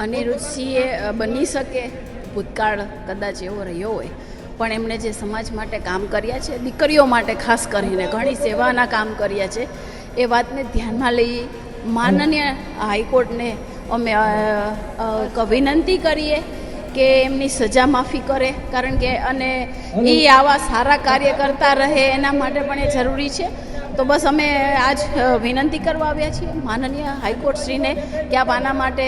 અનિરુદ્ધસિંહે બની શકે, ભૂતકાળ કદાચ એવો રહ્યો હોય. પણ એમણે જે સમાજ માટે કામ કર્યા છે, દીકરીઓ માટે ખાસ કરીને, ઘણી સેવાના કામ કર્યા છે, એ વાતને ધ્યાનમાં લઈ માનનીય હાઈકોર્ટને અમે વિનંતી કરીએ. કે એમની સજા માફી કરે કારણ કે અને એ આવા સારા કાર્ય કરતા રહે એના માટે પણ એ જરૂરી છે. તો બસ અમે આજ વિનંતી કરવા આવ્યા છીએ. માનનીય હાઈકોર્ટશ્રીને કે આપ આના માટે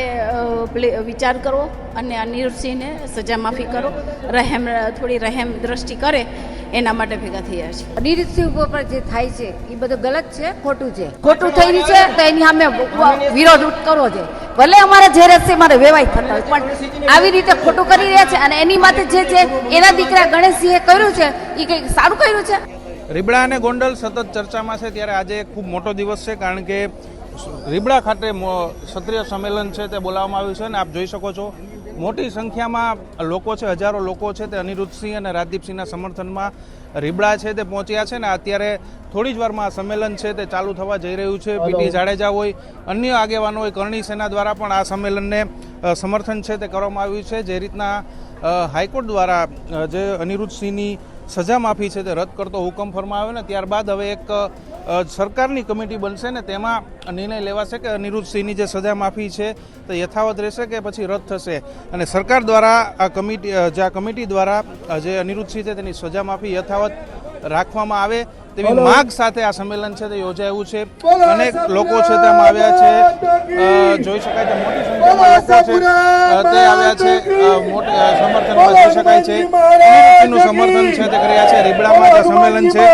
વિચાર કરો અને અનિરુદ્ધસિંહને સજા માફી કરો. રહેમ થોડી રહેમ દ્રષ્ટિ કરે. એના માટે ભેગા થયા છે. નિરીક્ષિત ઉપર જે થાય છે એ બધું ગલત છે ખોટું છે? ખોટું થઈ રહ્યું છે તો એની સામે વિરોધ કરવો છે. ભલે અમારે જે રસ્તે મારે વેવાય થતા હોય પણ આવી રીતે ખોટું કરી રહ્યા છે અને એની માટે જે છે એના દીકરા ગણેશસિંહે કર્યું છે એ કંઈક સારું કર્યું છે? રીબડા અને ગોંડલ સતત ચર્ચામાં છે ત્યારે આજે ખૂબ મોટો દિવસ છે કારણ કે રીબડા ખાતે ક્ષત્રિય સંમેલન છે તે બોલાવવામાં આવ્યું છે અને આપ જોઈ શકો છો મોટી સંખ્યામાં લોકો છે હજારો લોકો છે તે અનિરુદ્ધસિંહ અને રાજદીપસિંહના સમર્થનમાં રીબડા છે તે પહોંચ્યા છે ને અત્યારે થોડી જ વારમાં આ સંમેલન છે તે ચાલુ થવા જઈ રહ્યું છે. પીટી જાડેજા હોય અન્ય આગેવાનો હોય કરણી સેના દ્વારા પણ આ સંમેલનને સમર્થન છે તે કરવામાં આવ્યું છે. જે રીતના હાઈકોર્ટ દ્વારા જે અનિરુદ્ધસિંહની સજા માફી છે તે રદ કરતો હુકમ ફરમાવ્યો ને ત્યારબાદ હવે એક સરકારની કમિટી બનશે ને તેમાં નિર્ણય લેવાશે કે અનિરુદ્ધસિંહની જે સજા માફી છે, તે યથાવત રહેશે કે પછી રદ થશે? અને સરકાર દ્વારા આ કમિટી જે આ કમિટી દ્વારા જે અનિરુદ્ધ સિંહ છે તેની સજા માફી યથાવત રાખવામાં આવે તેવી માંગ સાથે આ સંમેલન છે તે યોજાયું છે. અનેક લોકો છે તેમાં આવ્યા છે. જોઈ શકાય છે મોટી સંખ્યામાં લોકો છે. તે આવ્યા છે. મોટી અ, સમર્થનમાં જોઈ શકાય છે. એનું સમર્થન છે તે કર્યા છે. રીબડામાં જે સંમેલન છે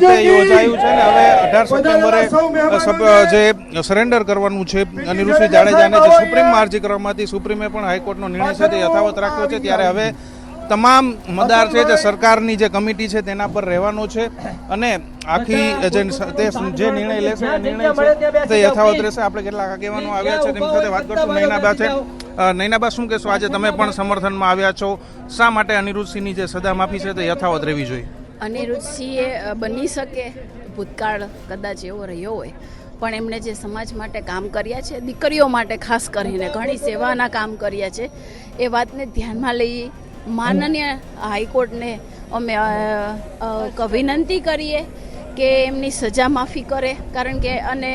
તે યોજાયું છે ને હવે અઢાર સપ્ટેમ્બરે જે સરેન્ડર કરવાનું છે અનિરુષિ જાડેજાને જે સુપ્રીમમાં અરજી કરવામાં હતી સુપ્રીમે પણ હાઈકોર્ટનો નિર્ણય છે તે યથાવત રાખ્યો છે. ત્યારે હવે તમામ મદાર છે તે સરકારની જે કમિટી છે તેના પર રહેવાનો છે અને આખી જે જે નિર્ણય લેશે એ નિર્ણય છે તે યથાવત રહેશે. આપણે કેટલાક આગેવાનો આવ્યા છે તેમની સાથે વાત કરશું. નૈનાબા છે. નૈનાબા શું કહેશો? આજે તમે પણ સમર્થનમાં આવ્યા છો. શા માટે અનિરુદ્ધસિંહની જે સદા માફી છે તે યથાવત રહેવી જોઈએ? અનિરુદ્ધસિંહે બની શકે ભૂતકાળ કદાચ એવો રહ્યો હોય પણ એમણે જે સમાજ માટે કામ કર્યા છે દીકરીઓ માટે ખાસ કરીને ઘણી સેવાના કામ કર્યા છે એ વાતને ધ્યાનમાં લઈ માનનીય હાઈકોર્ટને અમે વિનંતી કરીએ કે એમની સજા માફી કરે કારણ કે અને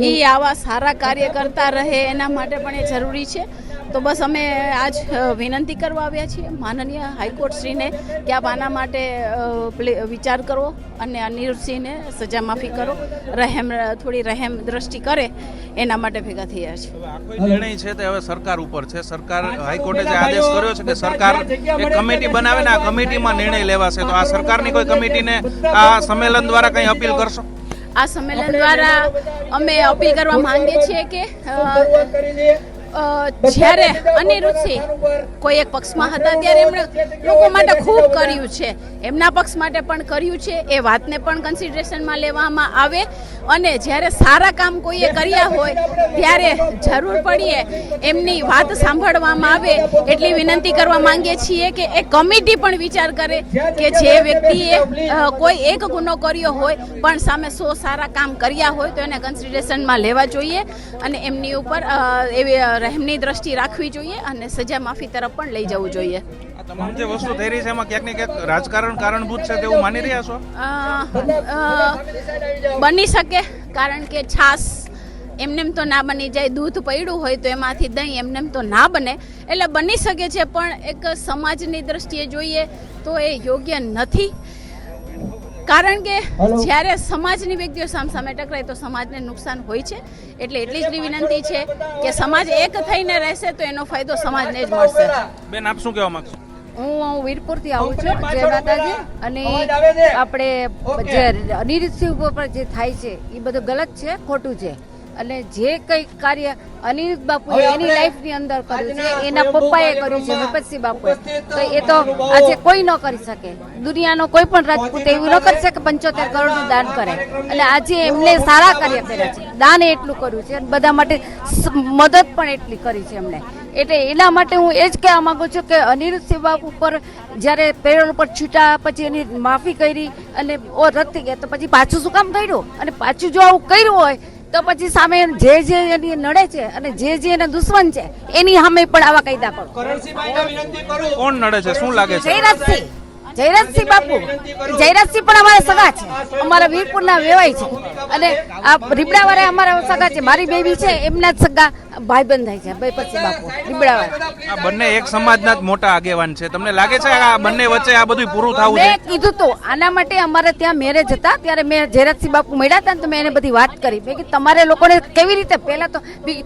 એ આવા સારા કાર્ય કરતા રહે એના માટે પણ એ જરૂરી છે. તો બસ અમે આજ વિનંતી કરવા આવ્યા છીએ માનનીય હાઈકોર્ટ શ્રીને કે આપ આના માટે પ્લે- વિચાર કરો અને અનિરુદ્ધસિંહને સજા માફી કરો રહેમ થોડી રહેમ દ્રષ્ટિ કરે એના માટે ભેગા થયા છે. નિર્ણય છે તે હવે સરકાર ઉપર છે? સરકાર હાઈકોર્ટે જે આદેશ કર્યો છે કે સરકાર એક કમિટી બનાવે ને આ કમિટીમાં નિર્ણય લેવાશે. તો આ સરકારની કોઈ કમિટીને આ સંમેલન દ્વારા કંઈ અપીલ કરશો? આ સંમેલન દ્વારા અમે અપીલ કરવા માંગીએ છીએ કે જ્યારે અનિરુદ્ધસિંહ કોઈ એક પક્ષમાં હતા ત્યારે એમણે લોકો માટે ખૂબ કર્યું છે. એમના પક્ષ માટે પણ કર્યું છે એ વાતને પણ કન્સિડરેશનમાં લેવામાં આવે. અને જ્યારે સારા કામ કોઈએ કર્યા હોય ત્યારે જરૂર પડીએ એમની વાત સાંભળવામાં આવે એટલી વિનંતી કરવા માંગીએ છીએ કે એ કમિટી પણ વિચાર કરે કે જે વ્યક્તિએ કોઈ એક ગુનો કર્યો હોય પણ સામે સો સારા કામ કર્યા હોય તો એને કન્સિડરેશનમાં લેવા જોઈએ. અને એમની ઉપર એવી રહેમની દ્રષ્ટિ રાખવી જોઈએ અને સજા માફી તરફ પણ લઈ જવું જોઈએ. તમામ જે વસ્તુ થઈ રહી છે એમાં ક્યાંક ને ક્યાંક રાજકારણ કારણભૂત છે તેવું માની રહ્યા છો? બની શકે કારણ કે છાસ એમનેમ તો ના બની જાય દૂધ પડ્યું હોય તો એમાંથી દહીં એમનેમ તો ના બને. એટલે બની શકે છે પણ એક સમાજની દ્રષ્ટિએ જોઈએ તો એ યોગ્ય નથી. કારણ કે જ્યારે સમાજની વ્યક્તિઓ સામસામે ટકરાય તો સમાજને નુકસાન હોય છે. એટલે એટલી જ વિનંતી છે કે સમાજ એક થઈને રહેશે તો એનો ફાયદો સમાજને જ મળશે. બેન આપ શું કહેવા માંગશો? હું વીરપુરથી આવું છું જય માતાજી. અને આપણે જે અનિરીત ઉપર જે થાય છે એ બધું ગલત છે ખોટું છે. અને જે કઈ કાર્ય અનિરુદ્ધ બાપુ એની લાઈફની અંદર કર્યું છે એના પપ્પાએ કર્યું છે વિપતસિંહ બાપુએ. તો એ તો આજે કોઈ ન કરી શકે. દુનિયાનો કોઈ પણ રાજપૂત એવું ન કરી શકે પંચોતેર કરોડનું દાન કરે. અને આજે એમને સારા કાર્ય કર્યા છે. દાન એટલું કર્યું છે અને બધા માટે મદદ પણ એટલી કરી છે એમણે એટલે એના માટે હું એ જ કહેવા માંગુ છું કે અનિરુદ્ધ સિંહ બાપુ ઉપર જ્યારે પેરોલ પર છૂટા પછી એની માફી કરી અને ઓ રદ થઈ ગયા તો પછી પાછું શું કામ કર્યું અને પાછું જો આવું કર્યું હોય તો પછી સામે જે જે એની નડે છે અને જે જે એને દુશ્મન છે એની સામે પણ આવા કાયદા કરો. કોણ નડે છે? શું લાગે છે? જયરાજસિંહ. જયરાજસિંહ બાપુ જયરાજસિંહ પણ અમારા સગા છે. અમારા વીરપુરના વેવાય છે. અને આ રીબડાવાળા અમારા સગા છે. મારી બેબી છે એમના જ સગા ભાઈબંધ થાય છે ભાઈ પછી બાપુ રીબડાવાળા. આ બંને એક સમાજના જ મોટા આગેવાન છે. તમને લાગે છે આ બંને વચ્ચે આ બધું પૂરું થવું છે? મેં કીધું તો આના માટે અમારે ત્યાં મેરેજ હતા. ત્યારે મેં જયરાજસિંહ બાપુ મળ્યા હતા ને તો મેં એને બધી વાત કરી. મેં કે તમારે લોકોને કેવી રીતે પહેલા તો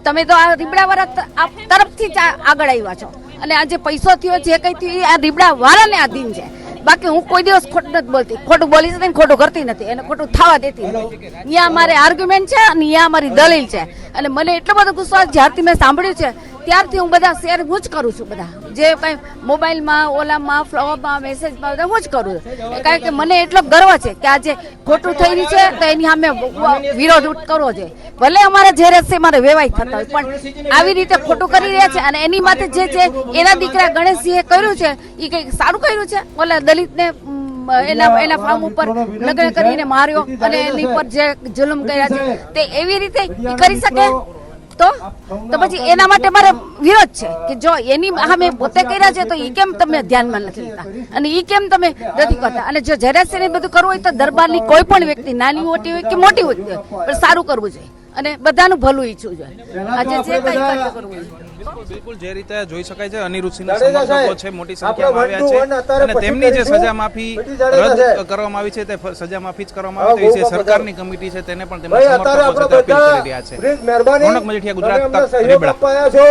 તમે તો આ રીબડાવાળા આ તરફથી જ આગળ આવ્યા છો. અને આ જે પૈસો થયો જે કઈ થયું આ રીબડા વાળાને આધીન છે. બાકી હું કોઈ દિવસ ખોટું નથી બોલતી. ખોટું બોલી શકતી ને ખોટું કરતી નથી. એને ખોટું થવા દેતી નથી. અહીંયા મારે આર્ગ્યુમેન્ટ છે અને અહીંયા મારી દલીલ છે. અને મને એટલો બધો ગુસ્સો જ્યારથી મેં સાંભળ્યું છે ત્યારથી હું બધા શેર હું જ કરું છું બધા. જે કઈ મોબાઈલમાં, ઓલામાં ફ્લોમાં મેસેજમાં, બધા હું જ કરું છું. કારણ કે મને એટલો ગર્વ છે કે આજે ખોટું થઈ રહ્યું છે તો એની સામે વિરોધ કરવો જોઈએ. ભલે અમારે જે રસ્તે મારે વેવાય થતા હોય, પણ આવી રીતે ખોટું કરી રહ્યા છે અને એની માથે જે છે, એના દીકરા ગણેશજીએ કર્યું છે એ કંઈક સારું કર્યું છે? ઓલા દલિતને એના એના ફાર્મ ઉપર લગ્ન કરીને માર્યો અને એની પર જે જુલમ કર્યા છે, તે એવી રીતે કરી શકે? તો તો પછી એના માટે મારે વિરોધ છે કે જો એની અમે પોતે કર્યા છે તો એ કેમ તમે ધ્યાનમાં નથી લેતા? અને એ કેમ તમે નથી કરતા? અને જો જરાસીને બધું કરવું હોય તો દરબારની કોઈ પણ વ્યક્તિ નાની મોટી હોય કે મોટી હોય પણ સારું કરવું જોઈએ. અને બધાનું ભલું ઈચ્છું જોઈએ આજે જે કઈ કાર્ય કરવું બિલકુલ જે રીતે જોઈ શકાય છે અનિરુદ્ધસિંહના સમર્થકો છે મોટી સંખ્યામાં આવ્યા છે. અને તેમની જે સજા માફી રદ કરવામાં આવી છે તે સજા માફી જ કરવામાં આવી છે સરકારની કમિટી છે તેને પણ તેમના સમર્થકો છે તે અપીલ કરી રહ્યા છે. મહેરબાની. ગુજરાત તક, રીબડા. છો.